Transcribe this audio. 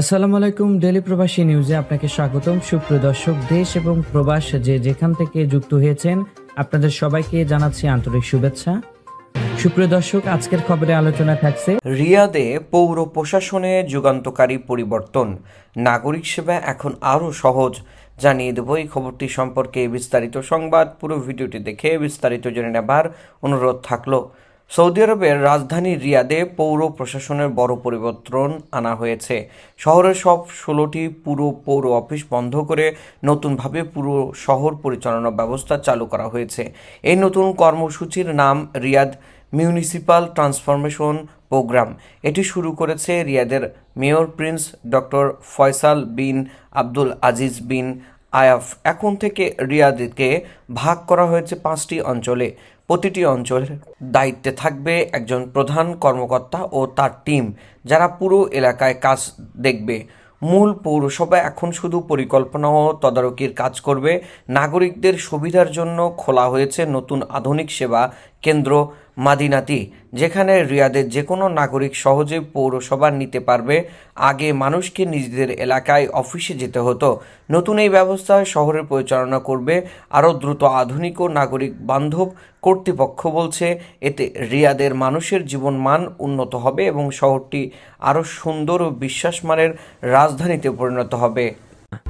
আসসালামু আলাইকুম ডেলি প্রবাসী নিউজে আপনাকে স্বাগতম। সুপ্রিয় দর্শক, দেশ এবং প্রবাস যে যেখান থেকে যুক্ত হয়েছেন, আপনাদের সবাইকে জানাচ্ছি আন্তরিক শুভেচ্ছা। সুপ্রিয় দর্শক, আজকের খবরে আলোচনা থাকছে রিয়াদে পৌর প্রশাসনে যুগান্তকারী পরিবর্তন। নাগরিক সেবা এখন আরও সহজ। জানিয়ে দেব এই খবরটি সম্পর্কে বিস্তারিত সংবাদ। পুরো ভিডিওটি দেখে বিস্তারিত জেনে নেবার অনুরোধ থাকল। সৌদি আরবের রাজধানী রিয়াদে পৌর প্রশাসনের বড় পরিবর্তন আনা হয়েছে। শহরের সব ষোলোটি পুরো পৌর অফিস বন্ধ করে নতুনভাবে পুরো শহর পরিচালনা ব্যবস্থা চালু করা হয়েছে। এই নতুন কর্মসূচির নাম রিয়াদ মিউনিসিপাল ট্রান্সফরমেশন প্রোগ্রাম। এটি শুরু করেছে রিয়াদের mayor prince doctor Faisal bin Abdul Aziz bin Ayaf. এখন থেকে রিয়াদকে ভাগ করা হয়েছে পাঁচটি অঞ্চলে। প্রতিটি অঞ্চলের দায়িত্বে থাকবে একজন প্রধান কর্মকর্তা ও তার টিম, যারা পুরো এলাকায় কাজ দেখবে। মূল পৌরসভা এখন শুধু পরিকল্পনা ও তদারকির কাজ করবে। নাগরিকদের সুবিধার জন্য খোলা হয়েছে নতুন আধুনিক সেবা কেন্দ্র মাদিনাতি, যেখানে রিয়াদের যে কোনো নাগরিক সহজে পৌরসভা নিতে পারবে। আগে মানুষকে নিজেদের এলাকায় অফিসে যেতে হতো। নতুন এই ব্যবস্থায় শহরের পরিচালনা করবে আরও দ্রুত আধুনিক ও নাগরিক বান্ধব কর্তৃপক্ষ বলছে। এতে রিয়াদের মানুষের জীবন মান উন্নত হবে এবং শহরটি আরও সুন্দর ও বিশ্বাসমানের রাজধানীতে পরিণত হবে।